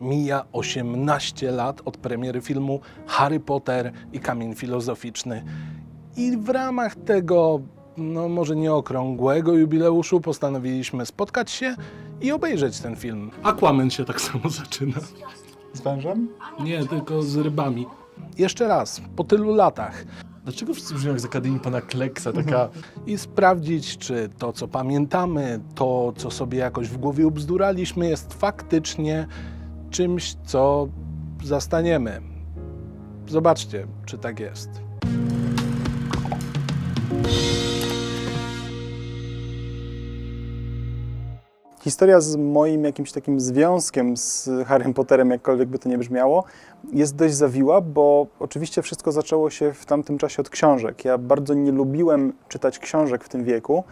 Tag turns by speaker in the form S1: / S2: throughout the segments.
S1: Mija 18 lat od premiery filmu Harry Potter i Kamień Filozoficzny. I w ramach tego, no może nie okrągłego jubileuszu, postanowiliśmy spotkać się i obejrzeć ten film. Aquaman się tak samo zaczyna.
S2: Z wężem?
S1: Nie, tylko z rybami. Jeszcze raz, po tylu latach.
S3: Dlaczego wszyscy brzmią jak z Akademii Pana Kleksa, taka...
S1: i sprawdzić, czy to, co pamiętamy, to, co sobie jakoś w głowie ubzduraliśmy, jest faktycznie czymś, co zastaniemy. Zobaczcie, czy tak jest.
S2: Historia z moim jakimś takim związkiem z Harrym Potterem, jakkolwiek by to nie brzmiało, jest dość zawiła, bo oczywiście wszystko zaczęło się w tamtym czasie od książek. Ja bardzo nie lubiłem czytać książek w tym wieku.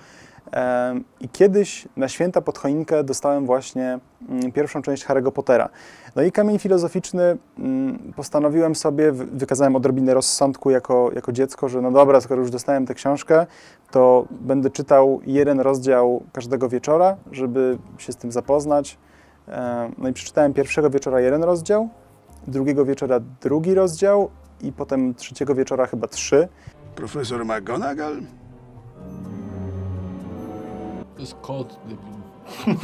S2: I kiedyś na święta pod choinkę dostałem właśnie mm, pierwszą część Harry'ego Pottera. No i kamień filozoficzny mm, postanowiłem sobie, wy- wykazałem odrobinę rozsądku jako, jako dziecko, że no dobra, skoro już dostałem tę książkę, to będę czytał jeden rozdział każdego wieczora, żeby się z tym zapoznać. No i przeczytałem pierwszego wieczora jeden rozdział, drugiego wieczora drugi rozdział i potem trzeciego wieczora chyba trzy.
S4: Profesor McGonagall?
S3: To jest kot, debil.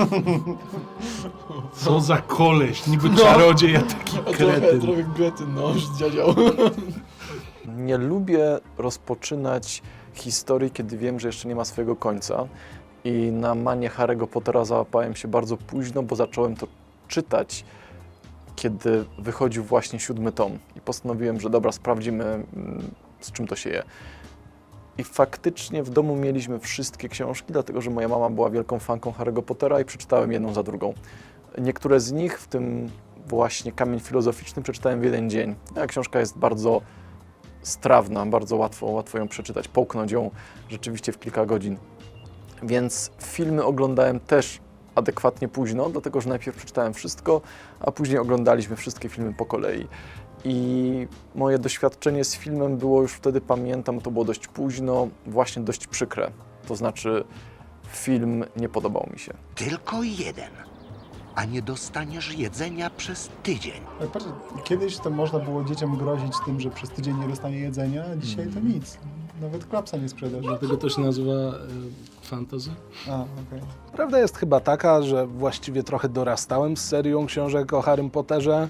S1: Co za koleś, niby czarodziej, a taki
S3: A trochę,
S1: kretyn.
S3: trochę Grety noż dziadział. Nie lubię rozpoczynać historii, kiedy wiem, że jeszcze nie ma swojego końca. I na manię Harry'ego Pottera załapałem się bardzo późno, bo zacząłem to czytać, kiedy wychodził właśnie siódmy tom. I postanowiłem, że dobra, sprawdzimy, mm, z czym to się je. I faktycznie w domu mieliśmy wszystkie książki, dlatego że moja mama była wielką fanką Harry'ego Pottera i przeczytałem jedną za drugą. Niektóre z nich, w tym właśnie Kamień Filozoficzny, przeczytałem w jeden dzień. A książka jest bardzo strawna, bardzo łatwo, łatwo ją przeczytać, połknąć ją rzeczywiście w kilka godzin. Więc filmy oglądałem też adekwatnie późno, dlatego że najpierw przeczytałem wszystko, a później oglądaliśmy wszystkie filmy po kolei. I moje doświadczenie z filmem było już wtedy, pamiętam, to było dość późno, właśnie dość przykre. To znaczy, film nie podobał mi się.
S5: Tylko jeden. A nie dostaniesz jedzenia przez tydzień.
S2: Ale patrz, kiedyś to można było dzieciom grozić tym, że przez tydzień nie dostanie jedzenia, a dzisiaj to nic. Nawet klapsa nie sprzedasz.
S1: Dlatego to się nazywa e, fantasy.
S2: A, okej.
S1: Prawda jest chyba taka, że właściwie trochę dorastałem z serią książek o Harrym Potterze.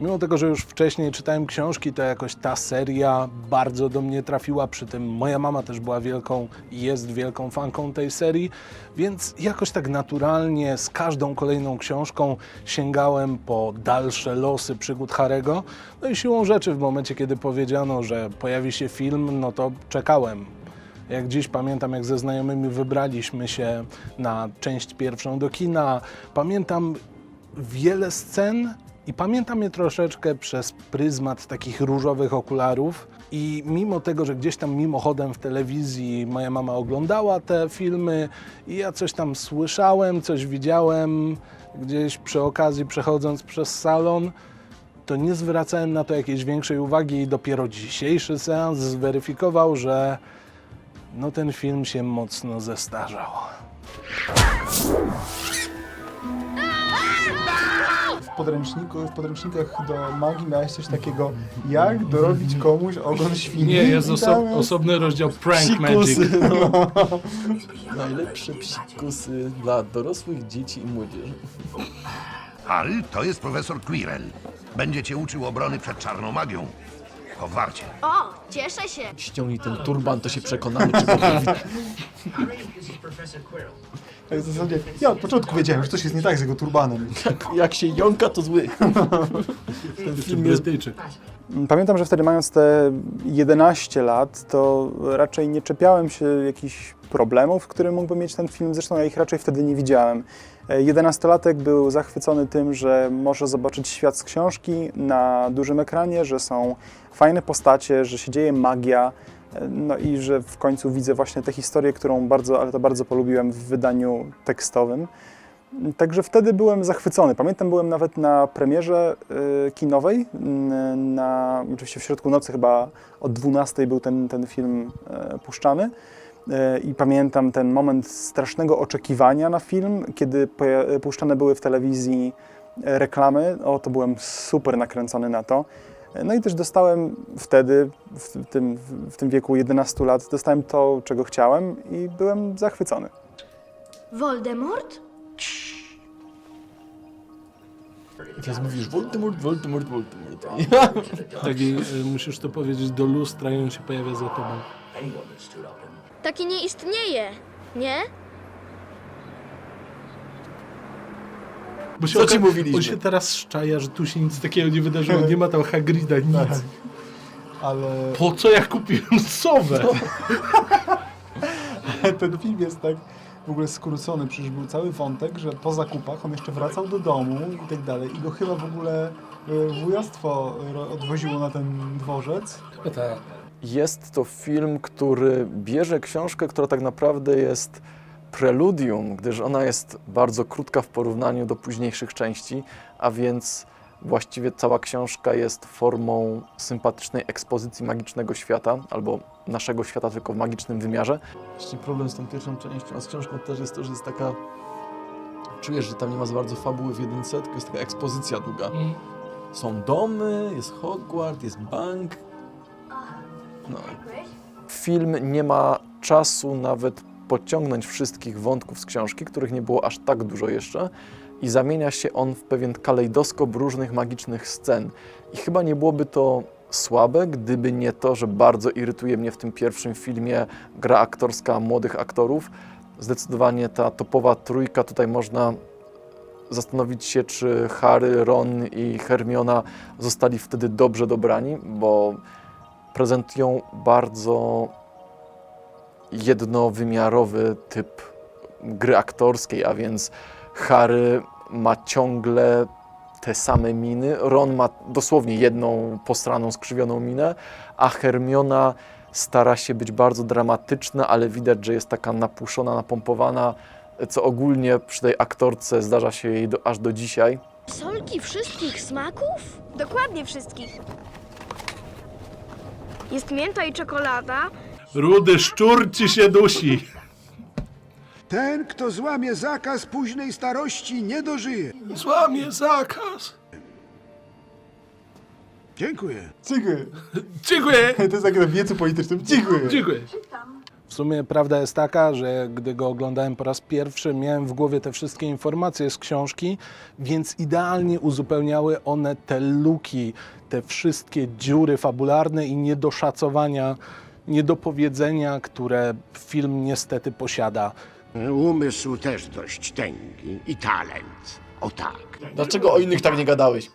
S1: Mimo tego, że już wcześniej czytałem książki, to jakoś ta seria bardzo do mnie trafiła. Przy tym moja mama też była wielką i jest wielką fanką tej serii, więc jakoś tak naturalnie z każdą kolejną książką sięgałem po dalsze losy przygód Harego. No i siłą rzeczy w momencie, kiedy powiedziano, że pojawi się film, no to czekałem. Jak dziś pamiętam, jak ze znajomymi wybraliśmy się na część pierwszą do kina, pamiętam wiele scen i pamiętam je troszeczkę przez pryzmat takich różowych okularów. I mimo tego, że gdzieś tam mimochodem w telewizji moja mama oglądała te filmy i ja coś tam słyszałem, coś widziałem gdzieś przy okazji przechodząc przez salon, to nie zwracałem na to jakiejś większej uwagi i dopiero dzisiejszy seans zweryfikował, że no ten film się mocno zestarzał.
S2: W podręczniku, w podręcznikach do magii miałeś coś takiego, jak dorobić komuś ogon świni.
S1: Nie, jest
S2: I tam
S1: osobny rozdział Prank Magic.
S3: Psikusy, no. Najlepsze psikusy dla dorosłych dzieci i młodzieży.
S4: Harry to jest profesor Quirrell. Będzie cię uczył obrony przed czarną magią. Hogwarcie.
S6: O, cieszę się.
S3: Ściągnij ten turban, to się przekonamy, czy
S2: Tak w zasadzie, ja od początku wiedziałem, że coś jest nie tak z jego turbanem.
S3: Jak się jąka, to zły. Ten film jest.
S2: Pamiętam, że wtedy mając te 11 lat, to raczej nie czepiałem się jakichś problemów, które mógłby mieć ten film. Zresztą ja ich raczej wtedy nie widziałem. E, 11-latek był zachwycony tym, że może zobaczyć świat z książki na dużym ekranie, że są fajne postacie, że się dzieje magia. No i że w końcu widzę właśnie tę historię, którą bardzo, ale to bardzo polubiłem w wydaniu tekstowym. Także wtedy byłem zachwycony. Pamiętam, byłem nawet na premierze y, kinowej. y, Na, oczywiście w środku nocy, chyba od 12 był ten, ten film y, puszczany. I pamiętam ten moment strasznego oczekiwania na film, kiedy puszczane były w telewizji reklamy, o to byłem super nakręcony na to. No i też dostałem wtedy, w tym, w tym wieku 11 lat, dostałem to, czego chciałem i byłem zachwycony.
S6: Voldemort?
S3: I teraz mówisz Voldemort, Voldemort, Voldemort.
S1: Taki, y, musisz to powiedzieć do lustra i on się pojawia za tobą.
S6: Taki nie istnieje, nie?
S1: Bo się
S3: Co ci mówiliśmy?
S1: On się teraz szczaja, że tu się nic takiego nie wydarzyło, nie ma tam Hagrida, nic.
S2: Ale
S1: Po co ja kupiłem sowę?
S2: ten film jest tak w ogóle skrócony, przecież był cały wątek, że po zakupach on jeszcze wracał do domu i tak dalej i go chyba w ogóle e, wujostwo odwoziło na ten dworzec.
S1: tak.
S3: Jest to film, który bierze książkę, która tak naprawdę jest preludium, gdyż ona jest bardzo krótka w porównaniu do późniejszych części, a więc właściwie cała książka jest formą sympatycznej ekspozycji magicznego świata, albo naszego świata tylko w magicznym wymiarze. Właśnie problem z tą pierwszą częścią, a z książką też jest to, że jest taka... Czujesz, że tam nie ma za bardzo fabuły w jedynce, tylko jest taka ekspozycja długa. Są domy, jest Hogwart, jest bank. No. Film nie ma czasu nawet pociągnąć wszystkich wątków z książki, których nie było aż tak dużo jeszcze, i zamienia się on w pewien kalejdoskop różnych magicznych scen. I chyba nie byłoby to słabe, gdyby nie to, że bardzo irytuje mnie w tym pierwszym filmie gra aktorska młodych aktorów. Zdecydowanie ta topowa trójka tutaj można zastanowić się, czy Harry, Ron i Hermiona zostali wtedy dobrze dobrani, bo prezentują bardzo jednowymiarowy typ gry aktorskiej, a więc Harry ma ciągle te same miny, Ron ma dosłownie jedną postraną, skrzywioną minę, a Hermiona stara się być bardzo dramatyczna, ale widać, że jest taka napuszona, napompowana, co ogólnie przy tej aktorce zdarza się jej do, aż do dzisiaj.
S6: Solki wszystkich smaków?
S7: Dokładnie wszystkich. Jest mięta i czekolada.
S1: Rudy szczur ci się dusi.
S8: Ten, kto złamie zakaz późnej starości, nie dożyje.
S1: Złamie zakaz.
S8: Dziękuję.
S2: Dziękuję.
S1: Dziękuję.
S2: To jest takie na wiecu politycznym. Dziękuję.
S1: Dziękuję. W sumie prawda jest taka, że gdy go oglądałem po raz pierwszy, miałem w głowie te wszystkie informacje z książki, więc idealnie uzupełniały one te luki, te wszystkie dziury fabularne i niedoszacowania, niedopowiedzenia, które film niestety posiada.
S9: Umysł też dość tęgi i talent. O tak.
S3: Dlaczego o innych tak nie gadałeś?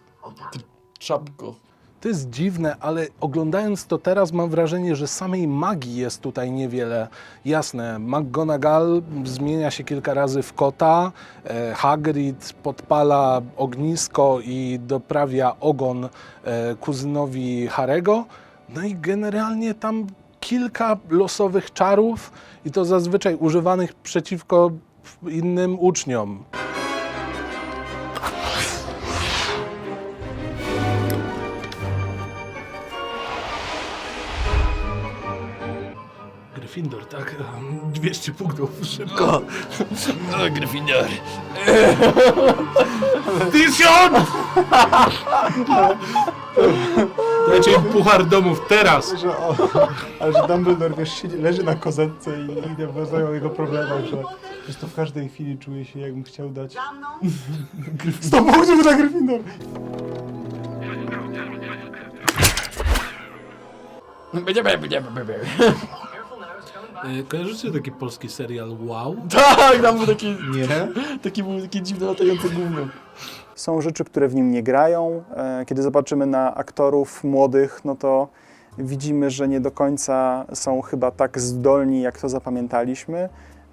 S3: Ty czapko.
S1: To jest dziwne, ale oglądając to teraz mam wrażenie, że samej magii jest tutaj niewiele. Jasne, McGonagall zmienia się kilka razy w kota, e, Hagrid podpala ognisko i doprawia ogon e, kuzynowi Harego, no i generalnie tam kilka losowych czarów i to zazwyczaj używanych przeciwko innym uczniom. Gryffindor, tak? 200 punktów, szybko.
S3: O, Gryffindor.
S1: Tysiąc! Dajcie im puchar domów teraz!
S2: Że, o, ale że Dumbledore wiesz, siedzi, leży na kozetce i, i rozmawiają o jego problemach, że, że to w każdej chwili czuje się jakbym chciał dać 100 punktów dla Gryffindor.
S1: E, Kojarzycie taki polski serial Wow?
S3: Tak, tam był taki,
S2: Nie.
S3: taki, był taki dziwny latający gówno.
S2: Są rzeczy, które w nim nie grają. E, Kiedy zobaczymy na aktorów młodych, no to widzimy, że nie do końca są chyba tak zdolni, jak to zapamiętaliśmy.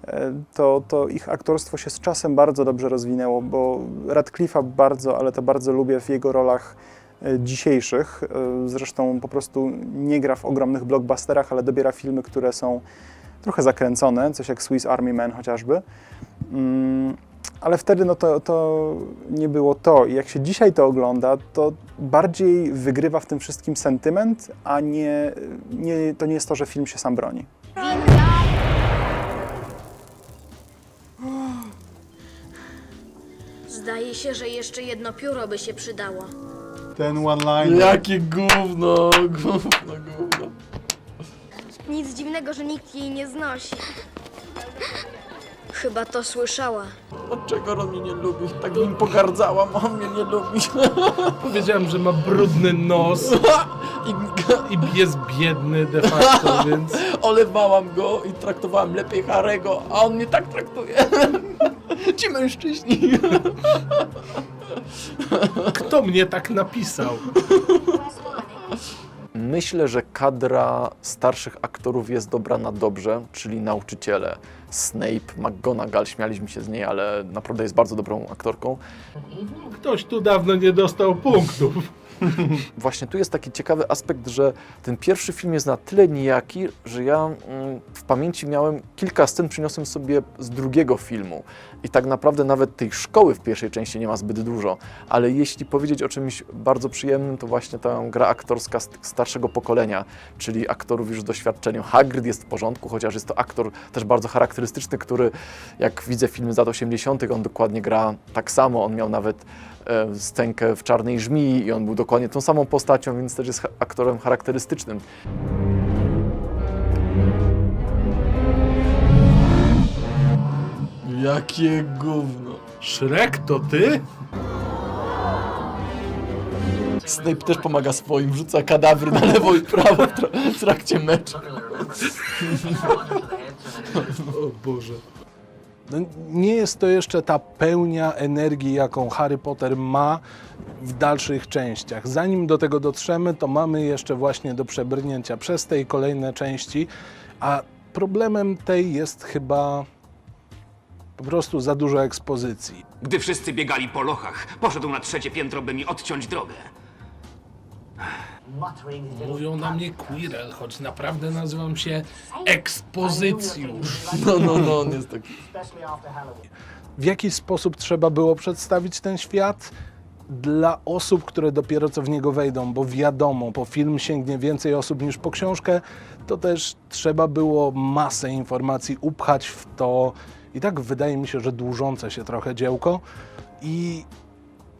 S2: E, To, to ich aktorstwo się z czasem bardzo dobrze rozwinęło, bo Radcliffe'a bardzo, ale to bardzo lubię w jego rolach e, dzisiejszych. Zresztą po prostu nie gra w ogromnych blockbusterach, ale dobiera filmy, które są trochę zakręcone, coś jak Swiss Army Man chociażby. Ale wtedy no to, to nie było to. I jak się dzisiaj to ogląda, to bardziej wygrywa w tym wszystkim sentyment, a nie, nie, to nie jest to, że film się sam broni.
S6: Zdaje się, że jeszcze jedno pióro by się przydało.
S2: Ten one-line.
S3: Jakie gówno, gówno, gówno.
S7: Nic dziwnego, że nikt jej nie znosi.
S6: Chyba to słyszała.
S3: Dlaczego on mnie nie lubi? Tak nim pogardzałam, a on mnie nie lubi.
S1: Powiedziałem, że ma brudny nos
S3: I
S1: i jest biedny de facto, więc
S3: olewałam go i traktowałam lepiej Harego, a on mnie tak traktuje. Ci mężczyźni.
S1: kto mnie tak napisał?
S3: Myślę, że kadra starszych aktorów jest dobrana dobrze, czyli nauczyciele. Snape, McGonagall, śmialiśmy się z niej, ale naprawdę jest bardzo dobrą aktorką.
S1: Ktoś tu dawno nie dostał punktów.
S3: Właśnie tu jest taki ciekawy aspekt, że ten pierwszy film jest na tyle nijaki, że ja mm, w pamięci miałem kilka scen, przyniosłem sobie z drugiego filmu. I tak naprawdę nawet tej szkoły w pierwszej części nie ma zbyt dużo. Ale jeśli powiedzieć o czymś bardzo przyjemnym, to właśnie ta gra aktorska st- starszego pokolenia, czyli aktorów już z doświadczeniem. Hagrid jest w porządku, chociaż jest to aktor też bardzo charakterystyczny, który jak widzę filmy z lat 80., on dokładnie gra tak samo. On miał nawet e, scenkę w Czarnej Żmii i on był dokładnie tą samą postacią, więc też jest aktorem charakterystycznym. Jakie gówno.
S1: Szrek, to ty?
S3: Snape też pomaga swoim, rzuca kadawry na lewo i prawo w, tra- w trakcie meczu.
S1: O Boże. No, nie jest to jeszcze ta pełnia energii, jaką Harry Potter ma w dalszych częściach. Zanim do tego dotrzemy, to mamy jeszcze właśnie do przebrnięcia przez te i kolejne części, a problemem tej jest chyba po prostu za dużo ekspozycji.
S10: Gdy wszyscy biegali po lochach, poszedł na trzecie piętro, by mi odciąć drogę.
S1: Mówią na mnie Quirrell, choć naprawdę nazywam się Ekspozycjusz.
S3: No, no, no, on jest taki.
S1: w jaki sposób trzeba było przedstawić ten świat dla osób, które dopiero co w niego wejdą, bo wiadomo, po film sięgnie więcej osób niż po książkę, to też trzeba było masę informacji upchać w to i tak wydaje mi się, że dłużące się trochę dziełko i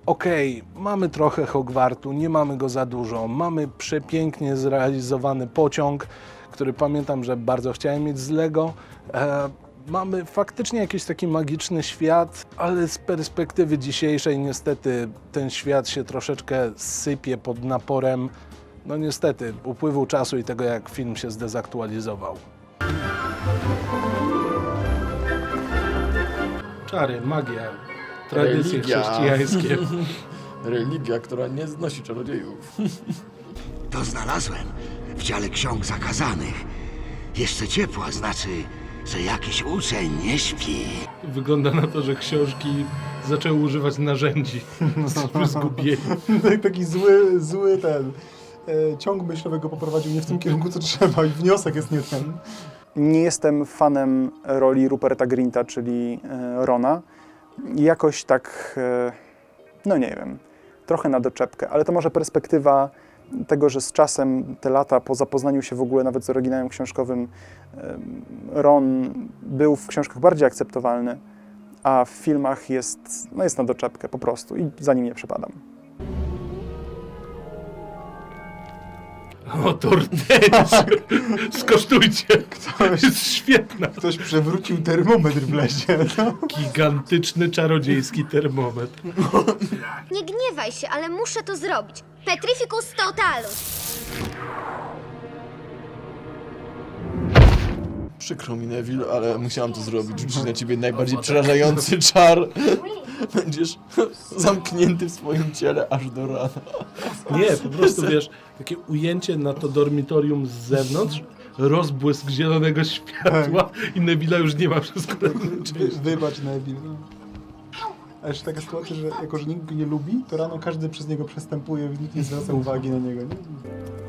S1: okej, mamy trochę Hogwartu, nie mamy go za dużo, mamy przepięknie zrealizowany pociąg, który pamiętam, że bardzo chciałem mieć z Lego. E, mamy faktycznie jakiś taki magiczny świat, ale z perspektywy dzisiejszej niestety ten świat się troszeczkę sypie pod naporem, no niestety, upływu czasu i tego, jak film się zdezaktualizował. Czary, magia, tradycje
S3: Religia.
S1: chrześcijańskie.
S3: Religia, która nie znosi czarodziejów.
S9: To znalazłem w dziale ksiąg zakazanych. Jeszcze ciepła, znaczy, że jakiś uczeń nie śpi.
S1: Wygląda na to, że książki zaczęły używać narzędzi. Jesteśmy zgubieni.
S2: Tak- Taki zły, zły ten e, ciąg myślowy go poprowadził nie w tym kierunku, co trzeba i wniosek jest nie ten. Nie jestem fanem roli Ruperta Grinta, czyli e, Rona. Jakoś tak, e, no nie wiem, trochę na doczepkę, ale to może perspektywa tego, że z czasem te lata po zapoznaniu się w ogóle nawet z oryginałem książkowym Ron był w książkach bardziej akceptowalny, a w filmach jest, no jest na doczepkę po prostu i za nim nie przepadam.
S1: O, torteczek! Skosztujcie! To jest świetna.
S2: Ktoś przewrócił termometr w lesie. No.
S1: Gigantyczny, czarodziejski termometr.
S7: Nie gniewaj się, ale muszę to zrobić. Petrificus totalus.
S3: Przykro mi, Neville, ale musiałam to zrobić. Rzucić na ciebie najbardziej przerażający czar. Będziesz zamknięty w swoim ciele aż do rana.
S1: Nie, po prostu wiesz, takie ujęcie na to dormitorium z zewnątrz, rozbłysk zielonego światła i Neville'a już nie ma przez kolejny część.
S2: Wybacz, Neville. No. A jeszcze taka sytuacja, że jako, że nikt go nie lubi, to rano każdy przez niego przestępuje, nikt nie zwraca uwagi na niego. Nie?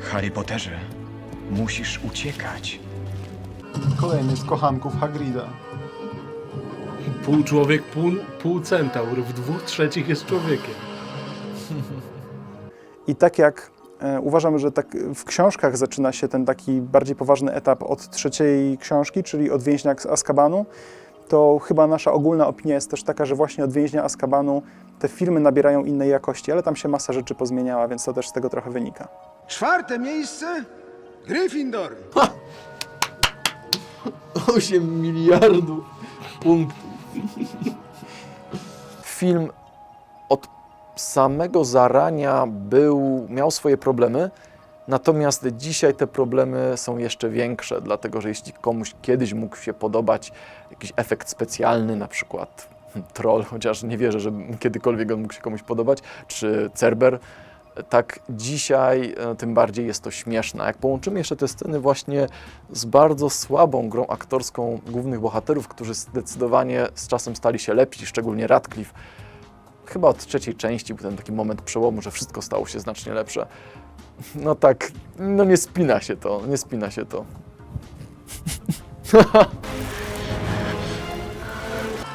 S10: Harry Potterze, musisz uciekać.
S2: Kolejny z kochanków Hagrida.
S1: Pół człowiek, pół, pół centaur, w dwóch trzecich jest człowiekiem.
S2: I tak jak e, uważam, że tak w książkach zaczyna się ten taki bardziej poważny etap od trzeciej książki, czyli od więźnia z Azkabanu, to chyba nasza ogólna opinia jest też taka, że właśnie od więźnia Azkabanu te filmy nabierają innej jakości, ale tam się masa rzeczy pozmieniała, więc to też z tego trochę wynika.
S8: Czwarte miejsce Gryffindor.
S3: 8 miliardów punktów. Film od samego zarania był, miał swoje problemy, natomiast dzisiaj te problemy są jeszcze większe, dlatego że jeśli komuś kiedyś mógł się podobać jakiś efekt specjalny, na przykład troll, chociaż nie wierzę, że kiedykolwiek on mógł się komuś podobać, czy Cerber, tak dzisiaj e, tym bardziej jest to śmieszne. Jak połączymy jeszcze te sceny właśnie z bardzo słabą grą aktorską głównych bohaterów, którzy zdecydowanie z czasem stali się lepsi, szczególnie Radcliffe, chyba od trzeciej części był ten taki moment przełomu, że wszystko stało się znacznie lepsze. No tak, no nie spina się to, nie spina się to.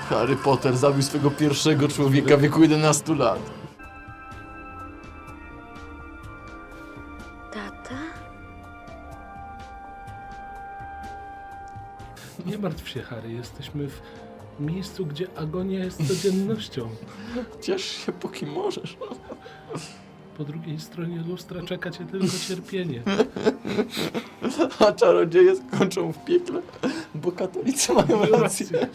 S3: Harry Potter zabił swego pierwszego człowieka w wieku 11 lat.
S1: Nie martw się, Harry, jesteśmy w miejscu, gdzie agonia jest codziennością.
S3: Ciesz się póki możesz.
S1: Po drugiej stronie lustra czeka cię tylko cierpienie.
S3: A czarodzieje skończą w piekle, bo katolicy mają rację.